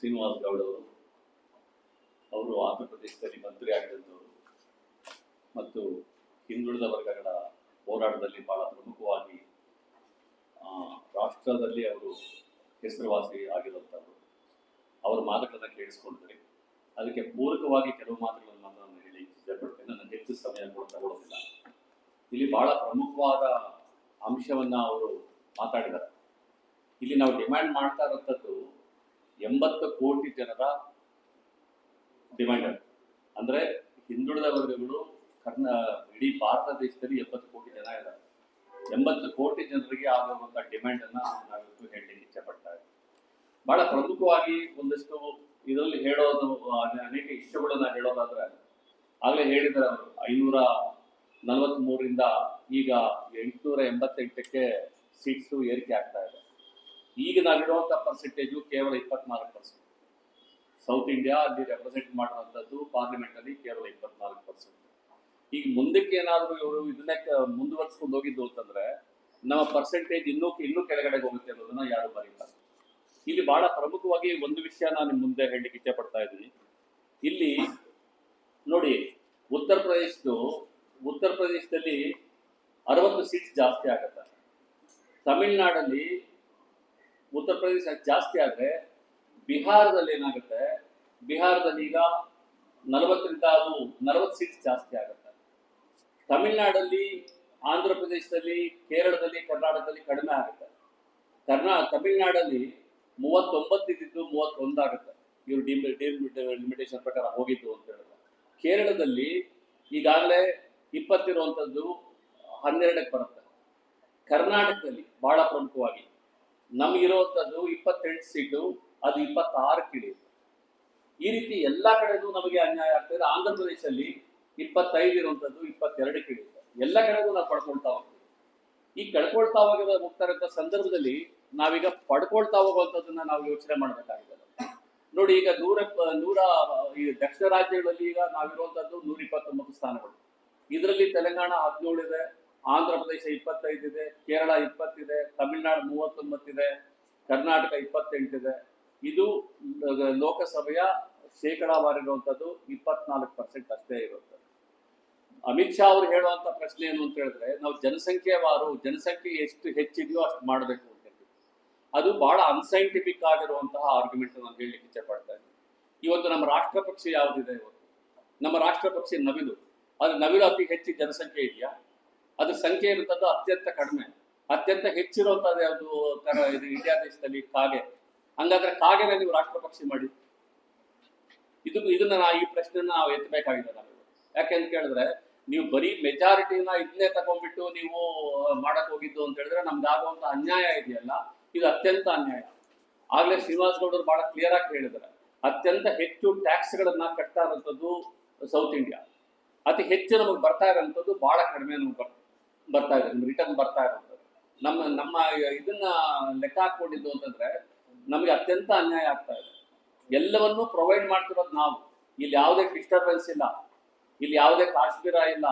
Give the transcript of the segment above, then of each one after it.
Srinivas Gaud ಅವರು ಅವರು ಆಂಧ್ರ ಪ್ರದೇಶದಲ್ಲಿ ಮಂತ್ರಿ ಆಗಿದ್ದವರು ಮತ್ತು ಹಿಂದುಳಿದ ವರ್ಗಗಳ ಹೋರಾಟದಲ್ಲಿ ಬಹಳ ಪ್ರಮುಖವಾಗಿ ರಾಷ್ಟ್ರದಲ್ಲಿ ಅವರು ಹೆಸರುವಾಸಿ ಆಗಿರುವಂಥವ್ರು. ಅವರ ಮಾತುಗಳನ್ನು ಕೇಳಿಸ್ಕೊಂಡ್ರೆ ಅದಕ್ಕೆ ಪೂರಕವಾಗಿ ಕೆಲವು ಮಾತುಗಳನ್ನು ನಾನು ಹೇಳಿ ಇಷ್ಟಪಡ್ತೇನೆ. ನನ್ನ ಹೆಚ್ಚು ಸಮಯ ತಗೊಳ್ಳೋದಿಲ್ಲ ಇಲ್ಲಿ ಬಹಳ ಪ್ರಮುಖವಾದ ಅಂಶವನ್ನು ಅವರು ಮಾತಾಡಿದ್ದಾರೆ. ಇಲ್ಲಿ ನಾವು ಡಿಮ್ಯಾಂಡ್ ಮಾಡ್ತಾ ಇರೋಂಥದ್ದು ಎಂಬತ್ತು ಕೋಟಿ ಜನರ ಡಿಮ್ಯಾಂಡ್ ಅದು. ಅಂದ್ರೆ ಹಿಂದುಳಿದ ವರ್ಗಗಳು ಕರ್ನ ಇಡೀ ಭಾರತ ದೇಶದಲ್ಲಿ ಎಪ್ಪತ್ತು ಕೋಟಿ ಜನ ಇದ್ದಾರೆ. ಎಂಬತ್ತು ಕೋಟಿ ಜನರಿಗೆ ಆಗುವಂತ ಡಿಮ್ಯಾಂಡ್ ಅನ್ನ ನಾವಿವತ್ತು ಹೇಳಲಿಕ್ಕೆ ಇಚ್ಛಪಡ್ತಾ ಇದ್ದೀವಿ. ಬಹಳ ಪ್ರಮುಖವಾಗಿ ಒಂದಷ್ಟು ಇದರಲ್ಲಿ ಹೇಳೋದು ಅನೆ- ಅನೇಕ ಇಷ್ಟಗಳನ್ನ ಹೇಳೋದಾದ್ರೆ, ಆಗ್ಲೇ ಹೇಳಿದ್ದಾರೆ ಅವರು, ಐನೂರ ನಲವತ್ತ್ ಈಗ ಎಂಟುನೂರ ಎಂಬತ್ತೆಂಟಕ್ಕೆ ಸೀಟ್ಸು ಏರಿಕೆ ಆಗ್ತಾ ಈಗ ನಾವಿಡುವಂಥ ಪರ್ಸೆಂಟೇಜು ಕೇವಲ ಇಪ್ಪತ್ನಾಲ್ಕು ಪರ್ಸೆಂಟ್ ಸೌತ್ ಇಂಡಿಯಾ ಅಲ್ಲಿ ರೆಪ್ರೆಸೆಂಟ್ ಮಾಡುವಂಥದ್ದು ಪಾರ್ಲಿಮೆಂಟ್ ಅಲ್ಲಿ ಕೇವಲ ಇಪ್ಪತ್ನಾಲ್ಕು ಪರ್ಸೆಂಟ್ ಈಗ ಮುಂದಕ್ಕೆ ಏನಾದರೂ ಇವರು ಇದನ್ನೇ ಮುಂದುವರ್ಸ್ಕೊಂಡು ಹೋಗಿದ್ದು ಅಂತಂದ್ರೆ ನಮ್ಮ ಪರ್ಸೆಂಟೇಜ್ ಇನ್ನೂ ಇನ್ನೂ ಕೆಳಗಡೆ ಹೋಗುತ್ತೆ ಅನ್ನೋದನ್ನ ಯಾರು ಬರೀತಾರೆ ಇಲ್ಲಿ ಬಹಳ ಪ್ರಮುಖವಾಗಿ ಒಂದು ವಿಷಯ ನಾನು ಮುಂದೆ ಹೇಳಲಿಕ್ಕೆ ಇಚ್ಛೆ ಪಡ್ತಾ ಇದ್ದೀನಿ. ಇಲ್ಲಿ ನೋಡಿ, ಉತ್ತರ ಪ್ರದೇಶದ್ದು, ಉತ್ತರ ಪ್ರದೇಶದಲ್ಲಿ ಅರವತ್ತು ಸೀಟ್ಸ್ ಜಾಸ್ತಿ ಆಗುತ್ತೆ. ತಮಿಳ್ನಾಡಲ್ಲಿ ಉತ್ತರ ಪ್ರದೇಶ ಜಾಸ್ತಿ ಆದ್ರೆ ಬಿಹಾರದಲ್ಲಿ ಏನಾಗುತ್ತೆ? ಬಿಹಾರದಲ್ಲಿ ಈಗ ನಲವತ್ತರಿಂದ ಅದು ನಲವತ್ತು ಸೀಟ್ಸ್ ಜಾಸ್ತಿ ಆಗುತ್ತೆ. ತಮಿಳ್ನಾಡಲ್ಲಿ, ಆಂಧ್ರ ಪ್ರದೇಶದಲ್ಲಿ, ಕೇರಳದಲ್ಲಿ, ಕರ್ನಾಟಕದಲ್ಲಿ ಕಡಿಮೆ ಆಗುತ್ತೆ. ಕರ್ನಾ, ತಮಿಳ್ನಾಡಲ್ಲಿ ಮೂವತ್ತೊಂಬತ್ತು ಇದ್ದಿದ್ದು ಮೂವತ್ತೊಂದಾಗುತ್ತೆ ಇವರು ಲಿಮಿಟೇಷನ್ ಪ್ರಕಾರ ಹೋಗಿದ್ದು ಅಂತ ಹೇಳಿದ್ರೆ. ಕೇರಳದಲ್ಲಿ ಈಗಾಗಲೇ ಇಪ್ಪತ್ತಿರುವಂಥದ್ದು ಹನ್ನೆರಡಕ್ಕೆ ಬರುತ್ತೆ. ಕರ್ನಾಟಕದಲ್ಲಿ ಬಹಳ ಪ್ರಮುಖವಾಗಿ. ನಮಗಿರುವಂಥದ್ದು ಇಪ್ಪತ್ತೆಂಟು ಸೀಟು, ಅದು ಇಪ್ಪತ್ತಾರು ಕಿಡಿ. ಈ ರೀತಿ ಎಲ್ಲ ಕಡೆಗೂ ನಮಗೆ ಅನ್ಯಾಯ ಆಗ್ತದೆ ಆಂಧ್ರ ಪ್ರದೇಶದಲ್ಲಿ ಇಪ್ಪತ್ತೈದು ಇರುವಂಥದ್ದು ಇಪ್ಪತ್ತೆರಡು ಕಿಡಿ. ಎಲ್ಲ ಕಡೆಗೂ ನಾವು ಪಡ್ಕೊಳ್ತಾ ಹೋಗ್ತೀವಿ. ಈ ಕಳ್ಕೊಳ್ತಾ ಹೋಗಿರೋ ಹೋಗ್ತಾ ಸಂದರ್ಭದಲ್ಲಿ ನಾವೀಗ ಪಡ್ಕೊಳ್ತಾ ಹೋಗುವಂಥದ್ದನ್ನ ನಾವು ಯೋಚನೆ ಮಾಡಬೇಕಾಗಿದೆ. ನೋಡಿ, ಈಗ ನೂರ ನೂರ, ಈ ದಕ್ಷಿಣ ರಾಜ್ಯಗಳಲ್ಲಿ ಈಗ ನಾವಿರುವಂಥದ್ದು ನೂರ ಇಪ್ಪತ್ತೊಂಬತ್ತು ಸ್ಥಾನಗಳು. ಇದರಲ್ಲಿ ತೆಲಂಗಾಣ ಹದಿನೇಳು ಇದೆ ಆಂಧ್ರ ಪ್ರದೇಶ ಇಪ್ಪತ್ತೈದು ಇದೆ, ಕೇರಳ ಇಪ್ಪತ್ತಿದೆ, ತಮಿಳುನಾಡು ಮೂವತ್ತೊಂಬತ್ತಿದೆ, ಕರ್ನಾಟಕ ಇಪ್ಪತ್ತೆಂಟಿದೆ. ಇದು ಲೋಕಸಭೆಯ ಶೇಕಡಾವಾರಿರುವಂಥದ್ದು ಇಪ್ಪತ್ನಾಲ್ಕು ಪರ್ಸೆಂಟ್ ಅಷ್ಟೇ ಇರುತ್ತೆ ಅಮಿತ್ ಶಾ ಅವರು ಹೇಳುವಂತ ಪ್ರಶ್ನೆ ಏನು ಅಂತ ಹೇಳಿದ್ರೆ, ನಾವು ಜನಸಂಖ್ಯೆವಾರು ಜನಸಂಖ್ಯೆ ಎಷ್ಟು ಹೆಚ್ಚಿದೆಯೋ ಅಷ್ಟು ಮಾಡಬೇಕು ಅಂತ ಅದು ಬಹಳ ಅನ್ಸೈಂಟಿಫಿಕ್ ಆಗಿರುವಂತಹ ಆರ್ಗ್ಯುಮೆಂಟ್ ನಾನು ಹೇಳಲಿಕ್ಕೆ ಇಚ್ಛೆ ಪಡ್ತಾ ಇದ್ದೀನಿ. ಇವತ್ತು ನಮ್ಮ ರಾಷ್ಟ್ರ ಪಕ್ಷ ಯಾವುದಿದೆ ಇವತ್ತು? ನಮ್ಮ ರಾಷ್ಟ್ರ ಪಕ್ಷ ನವಿಲು. ಅದು ನವಿಲು ಅತಿ ಹೆಚ್ಚು ಜನಸಂಖ್ಯೆ ಇದೆಯಾ? ಅದ್ರ ಸಂಖ್ಯೆ ಇರುತ್ತದ್ದು ಅತ್ಯಂತ ಕಡಿಮೆ. ಅತ್ಯಂತ ಹೆಚ್ಚಿರುವಂಥದ್ದು ಯಾವುದು ತರ ಇದು ಇಂಡಿಯಾ ದೇಶದಲ್ಲಿ ಕಾಗೆ. ಹಂಗಾದ್ರೆ ಕಾಗೆನ ನೀವು ರಾಷ್ಟ್ರಪಕ್ಷಿ ಮಾಡಿ. ಇದು, ಇದನ್ನ ನಾ, ಈ ಪ್ರಶ್ನೆನ ನಾವು ಎತ್ತಬೇಕಾಗಿದೆ ನಾವು ಯಾಕೆ ಅಂತ ಕೇಳಿದ್ರೆ, ನೀವು ಬರೀ ಮೆಜಾರಿಟಿನ ಇದನ್ನೇ ತಗೊಂಡ್ಬಿಟ್ಟು ನೀವು ಮಾಡಕ್ ಹೋಗಿದ್ದು ಅಂತ ಹೇಳಿದ್ರೆ ನಮ್ಗೆ ಆಗುವಂತ ಅನ್ಯಾಯ ಇದೆಯಲ್ಲ, ಇದು ಅತ್ಯಂತ ಅನ್ಯಾಯ. ಆಗ್ಲೇ ಶ್ರೀನಿವಾಸ್ ಗೌಡರು ಬಹಳ ಕ್ಲಿಯರ್ ಆಗಿ ಹೇಳಿದ್ರೆ ಅತ್ಯಂತ ಹೆಚ್ಚು ಟ್ಯಾಕ್ಸ್ ಗಳನ್ನ ಕಟ್ತಾ ಇರೋಂಥದ್ದು ಸೌತ್ ಇಂಡಿಯಾ ಅತಿ ಹೆಚ್ಚು ನಮಗೆ ಬರ್ತಾ ಇರೋಂಥದ್ದು ಬಹಳ ಕಡಿಮೆ ನಮ್ಗೆ ಬರ್ ಬರ್ತಾ ಇದೆ ರಿಟರ್ನ್ ಬರ್ತಾ ಇರೋದು ನಮ್ಮ ನಮ್ಮ ಇದನ್ನ ಲೆಕ್ಕ ಹಾಕೊಂಡಿದ್ದು ಅಂತಂದ್ರೆ ನಮಗೆ ಅತ್ಯಂತ ಅನ್ಯಾಯ ಆಗ್ತಾ ಇದೆ. ಎಲ್ಲವನ್ನೂ ಪ್ರೊವೈಡ್ ಮಾಡ್ತಿರೋದು ನಾವು. ಇಲ್ಲಿ ಯಾವುದೇ ಡಿಸ್ಟರ್ಬೆನ್ಸ್ ಇಲ್ಲ. ಇಲ್ಲಿ ಯಾವುದೇ ಕಾಶ್ಮೀರ ಇಲ್ಲ.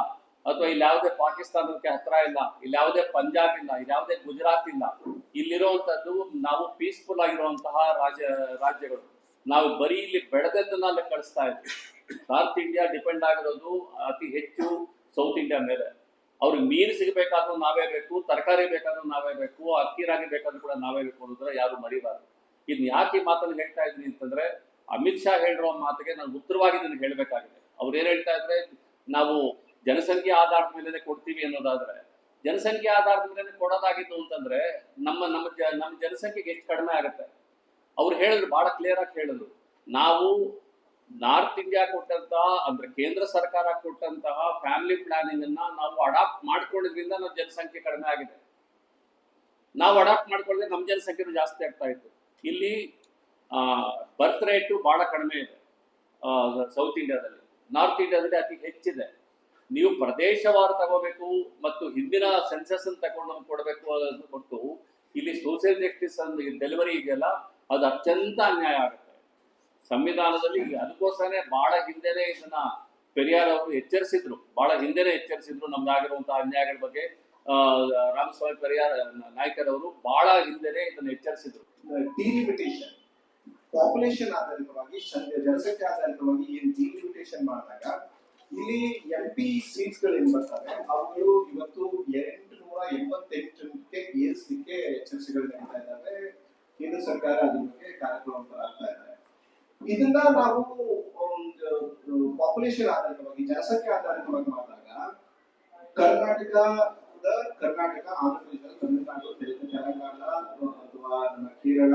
ಅಥವಾ ಇಲ್ಲಿ ಯಾವುದೇ ಪಾಕಿಸ್ತಾನಕ್ಕೆ ಹತ್ರ ಇಲ್ಲ. ಇಲ್ಲಿ ಯಾವುದೇ ಪಂಜಾಬ್ ಇಲ್ಲ. ಇಲ್ಲಿ ಯಾವುದೇ ಗುಜರಾತ್ ಇಲ್ಲ. ಇಲ್ಲಿರುವಂತದ್ದು ನಾವು ಪೀಸ್ಫುಲ್ ಆಗಿರುವಂತಹ ರಾಜ್ಯ, ರಾಜ್ಯಗಳು. ನಾವು ಬರೀ ಇಲ್ಲಿ ಬೆಳೆದದ್ದನ್ನ ಕಳಿಸ್ತಾ ಇದ್ವಿ ನಾರ್ತ್ ಇಂಡಿಯಾ ಡಿಪೆಂಡ್ ಆಗಿರೋದು ಅತಿ ಹೆಚ್ಚು ಸೌತ್ ಇಂಡಿಯಾ ಮೇಲೆ. ಅವ್ರಿಗೆ ಮೀನು ಸಿಗಬೇಕಾದ್ರೂ ನಾವೇ ಬೇಕು, ತರಕಾರಿ ಬೇಕಾದ್ರೂ ನಾವೇ ಬೇಕು, ಅಕ್ಕಿ ರಾಗಿ ಬೇಕಾದ್ರೂ ಕೂಡ ನಾವೇ ಬೇಕು ಅನ್ನೋದ್ರ ಯಾರು ಮರಿಬಾರ್ದು. ಇದನ್ನ ಯಾಕೆ ಈ ಮಾತನ್ನು ಹೇಳ್ತಾ ಇದ್ದೀನಿ ಅಂತಂದ್ರೆ, ಅಮಿತ್ ಶಾ ಹೇಳಿರೋ ಮಾತಿಗೆ ನಾನು ಉತ್ತರವಾಗಿ ಇದನ್ನು ಹೇಳಬೇಕಾಗಿದೆ. ಅವ್ರು ಏನ್ ಹೇಳ್ತಾ ಇದ್ರೆ, ನಾವು ಜನಸಂಖ್ಯೆ ಆಧಾರದ ಮೇಲೆ ಕೊಡ್ತೀವಿ ಅನ್ನೋದಾದ್ರೆ, ಜನಸಂಖ್ಯೆ ಆಧಾರದ ಮೇಲೆ ಕೊಡೋದಾಗಿತ್ತು ಅಂತಂದ್ರೆ, ನಮ್ಮ ನಮ್ಮ ನಮ್ಮ ಜನಸಂಖ್ಯೆಗೆ ಎಷ್ಟು ಕಡಿಮೆ ಆಗುತ್ತೆ? ಅವ್ರು ಹೇಳಿದ್ರು ಬಹಳ ಕ್ಲಿಯರ್ ಆಗಿ ಹೇಳಿದ್ರು. ನಾವು ನಾರ್ತ್ ಇಂಡಿಯಾ ಕೊಟ್ಟಂತಹ ಅಂದ್ರೆ ಕೇಂದ್ರ ಸರ್ಕಾರ ಕೊಟ್ಟಂತಹ ಫ್ಯಾಮಿಲಿ ಪ್ಲಾನಿಂಗ್ ಅನ್ನ ನಾವು ಅಡಾಪ್ಟ್ ಮಾಡ್ಕೊಳ್ಳೋದ್ರಿಂದ ನಮ್ಮ ಜನಸಂಖ್ಯೆ ಕಡಿಮೆ ಆಗಿದೆ. ನಾವು ಅಡಾಪ್ಟ್ ಮಾಡ್ಕೊಳ್ಳದೆ ನಮ್ಮ ಜನಸಂಖ್ಯೆನೂ ಜಾಸ್ತಿ ಆಗ್ತಾ ಇತ್ತು. ಇಲ್ಲಿ ಬರ್ತ್ ರೇಟು ಬಹಳ ಕಡಿಮೆ ಇದೆ ಸೌತ್ ಇಂಡಿಯಾದಲ್ಲಿ. ನಾರ್ತ್ ಇಂಡಿಯಾದಲ್ಲಿ ಅತಿ ಹೆಚ್ಚಿದೆ. ನೀವು ಪ್ರದೇಶವಾರು ತಗೋಬೇಕು ಮತ್ತು ಹಿಂದಿನ ಸೆನ್ಸಸ್ ತಗೊಂಡು ಕೊಡಬೇಕು ಅನ್ನೋದು ಕೊಟ್ಟು, ಇಲ್ಲಿ ಸೋಷಿಯಲ್ ಜಸ್ಟಿಸ್ ಡೆಲಿವರಿ ಇದೆಯಲ್ಲ, ಅದು ಅತ್ಯಂತ ಅನ್ಯಾಯ ಆಗುತ್ತೆ. ಸಂವಿಧಾನದಲ್ಲಿ ಅದಕ್ಕೋಸ್ಕರನೇ ಬಹಳ ಹಿಂದೆನೆ ಇದನ್ನ ಪೆರಿಯಾರ್ ಅವರು ಎಚ್ಚರಿಸಿದ್ರು. ಬಹಳ ಹಿಂದೆನೆ ಎಚ್ಚರಿಸಿದ್ರು ನಮ್ದಾಗಿರುವಂತಹ ಅನ್ಯಾಯಗಳ ಬಗ್ಗೆ. ರಾಮಸ್ವಾಮಿ ಪೆರಿಯಾರ್, ನಾಯ್ಕರ್ ಅವರು ಬಹಳ ಹಿಂದೆನೆ ಇದನ್ನ ಎಚ್ಚರಿಸಿದ್ರು. ಡಿಲಿಮಿಟೇಷನ್ ಪಾಪ್ಯುಲೇಷನ್ ಆಧಾರಿತವಾಗಿ ಜನಸಂಖ್ಯೆ ಆಧಾರಿತವಾಗಿ ಏನ್ ಡಿಲಿಮಿಟೇಷನ್ ಮಾಡಿದಾಗ ಇಲ್ಲಿ ಎಂ ಪಿ ಸೀಟ್ಸ್ಗಳು ಏನ್ ಬರ್ತವೆ ಅವುಗಳು ಇವತ್ತು ಎಂಟುನೂರ ಎಂಬತ್ತೆಂಟಕ್ಕೆ ಏರಿಸಲಿಕ್ಕೆ ಎಚ್ಚರಿಸಿಗಳು ನಡೀತಾ ಇದ್ದಾವೆ ಕೇಂದ್ರ ಸರ್ಕಾರ ಅದ್ರ ಬಗ್ಗೆ ಕಾರ್ಯಕ್ರಮ ಇದ್ದಾರೆ ಇದನ್ನ ನಾವು ಪಾಪ್ಯುಲೇಷನ್ ಆಧಾರಿತವಾಗಿ, ಜನಸಂಖ್ಯೆ ಆಧಾರಿತವಾಗಿ ಮಾಡಿದಾಗ, ಕರ್ನಾಟಕದ, ಕರ್ನಾಟಕ, ಆಂಧ್ರ ಪ್ರದೇಶ ತಮಿಳುನಾಡು ತೆಲಂಗ- ತೆಲಂಗಾಣ, ಅಥವಾ ನಮ್ಮ ಕೇರಳ,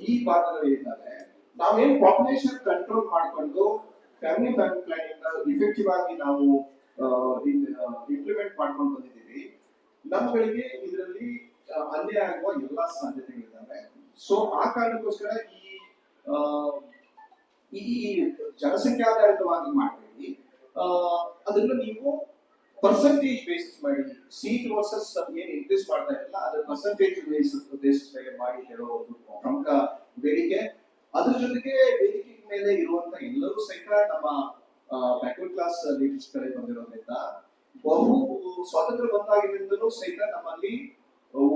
ಈ ಮಾತ್ರ ಇದ್ದಾರೆ. ನಾವೇನು ಪಾಪ್ಯುಲೇಷನ್ ಕಂಟ್ರೋಲ್ ಮಾಡಿಕೊಂಡು ಫ್ಯಾಮಿಲಿ ಫ್ಯಾಮಿಲಿ ಪ್ಲಾನಿಂಗ್ ಇಫೆಕ್ಟಿವ್ ಆಗಿ ನಾವು ಇಂಪ್ಲಿಮೆಂಟ್ ಮಾಡ್ಕೊಂಡು ಬಂದಿದ್ದೀವಿ. ನಮ್ಗಳಿಗೆ ಇದರಲ್ಲಿ ಅನ್ಯಾಯ ಆಗುವ ಎಲ್ಲಾ ಸಾಧ್ಯತೆಗಳಿದ್ದಾವೆ. ಸೊ ಆ ಕಾರಣಕ್ಕೋಸ್ಕರ ಈ ಈ ಜನಸಂಖ್ಯಾಧಾರಿತವಾಗಿ ಮಾಡಬೇಡಿ ಅದನ್ನ ನೀವು ಪರ್ಸೆಂಟೇಜ್ ಬೇಸಿಸ್ ಮಾಡಿ. ಸೀಟ್ ವರ್ಸಸ್ ಏನು ಇನ್ಕ್ರೀಸ್ ಮಾಡ್ತಾ ಇರಲ್ಲ, ಅದ್ರ ಪರ್ಸೆಂಟೇಜ್ ಬೇಸಿಸ್ ಬೇಸಿಸ್ ಮಾಡಿ ಹೇಳೋ ಒಂದು ಪ್ರಮುಖ ಬೇಡಿಕೆ. ಅದ್ರ ಜೊತೆಗೆ ವೇದಿಕೆ ಮೇಲೆ ಇರುವಂತ ಎಲ್ಲರೂ ಸಹಿತ ನಮ್ಮ ಬ್ಯಾಕ್ವರ್ಡ್ ಕ್ಲಾಸ್ ಲೀಡರ್ಸ್ ಕಡೆ ಬಂದಿರೋದ್ರಿಂದ ಬಹು ಸ್ವಾತಂತ್ರ್ಯ ಬಂದಾಗಿದ್ದರೂ ಸಹಿತ ನಮ್ಮಲ್ಲಿ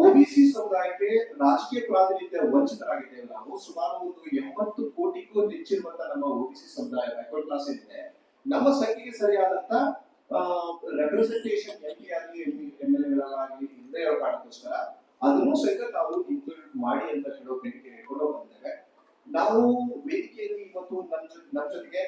ಒಬಿಸಿ ಸಮುದಾಯಕ್ಕೆ ರಾಜಕೀಯ ಪ್ರಾತಿನಿಧ್ಯ ವಂಚಿತರಾಗಿದ್ದೇವೆ ನಾವು. ಸುಮಾರು ಒಂದು ಎಂಬತ್ತು ಕೋಟಿಗೂ ಹೆಚ್ಚಿರುವಂತ ನಮ್ಮ ಓಬಿಸಿ ಸಮುದಾಯ ಬ್ಯಾಕ್ವರ್ಡ್ ಕ್ಲಾಸ್ ಏನಿದೆ, ನಮ್ಮ ಸಂಖ್ಯೆಗೆ ಸರಿಯಾದಂತ ರೆಪ್ರೆಸೆಂಟೇಷನ್ ಎಂ ಪಿ ಆಗಲಿ ಎಂ ಎಲ್ ಎಗಳಾಗಲಿ ಇಲ್ಲದೆ ಇರೋ ಕಾರಣಕ್ಕೋಸ್ಕರ ಅದನ್ನು ಸಹಿತ ನಾವು ಇನ್ಕ್ಲೂಡ್ ಮಾಡಿ ಅಂತ ಹೇಳೋ ಬೇಡಿಕೆ ಇಟ್ಕೊಂಡು ಬಂದಿದ್ದೇವೆ. ನಾವು ವೇದಿಕೆಯಲ್ಲಿ ಇವತ್ತು ನನ್ನ ಜೊತೆಗೆ